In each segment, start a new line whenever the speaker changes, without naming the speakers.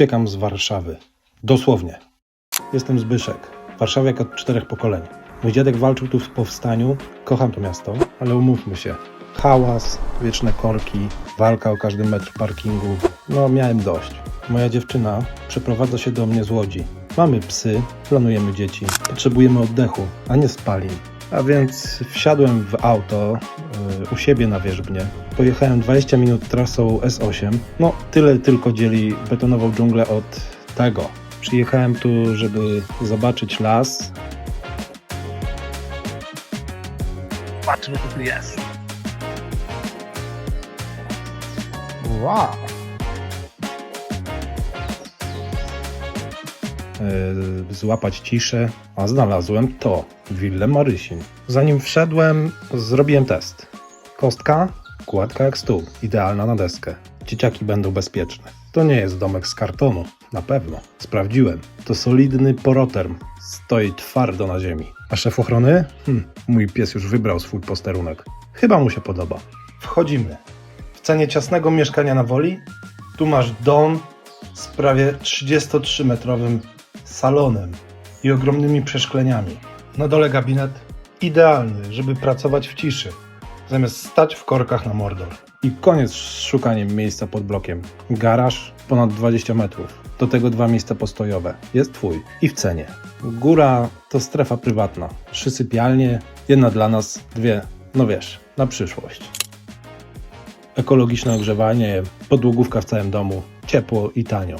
Uciekam z Warszawy. Dosłownie. Jestem Zbyszek. Warszawiak od czterech pokoleń. Mój dziadek walczył tu w powstaniu. Kocham to miasto, ale umówmy się. Hałas, wieczne korki, walka o każdy metr parkingu. No, miałem dość. Moja dziewczyna przeprowadza się do mnie z Łodzi. Mamy psy, planujemy dzieci. Potrzebujemy oddechu, a nie spalin. A więc wsiadłem w auto yy, u siebie na wierzbnie. Pojechałem 20 minut trasą S8. No, tyle tylko dzieli betonową dżunglę od tego. Przyjechałem tu, żeby zobaczyć las. Zobaczmy, co tu jest. Wow. Złapać ciszę, a znalazłem to, willę Marysin. Zanim wszedłem, zrobiłem test. Kostka, kładka jak stół, idealna na deskę. Dzieciaki będą bezpieczne. To nie jest domek z kartonu, na pewno. Sprawdziłem. To solidny poroterm. Stoi twardo na ziemi. A szef ochrony? Hm, mój pies już wybrał swój posterunek. Chyba mu się podoba. Wchodzimy. W cenie ciasnego mieszkania na woli tu masz dom z prawie 33-metrowym salonem i ogromnymi przeszkleniami. Na dole gabinet idealny, żeby pracować w ciszy, zamiast stać w korkach na mordor. I koniec z szukaniem miejsca pod blokiem. Garaż ponad 20 metrów. Do tego dwa miejsca postojowe. Jest twój i w cenie. Góra to strefa prywatna. Trzy sypialnie, jedna dla nas, dwie, no wiesz, na przyszłość ekologiczne ogrzewanie, podłogówka w całym domu, ciepło i tanio.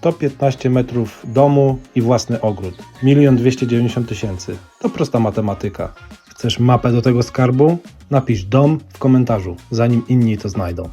115 metrów domu i własny ogród. 1 290 tysięcy. To prosta matematyka. Chcesz mapę do tego skarbu? Napisz dom w komentarzu, zanim inni to znajdą.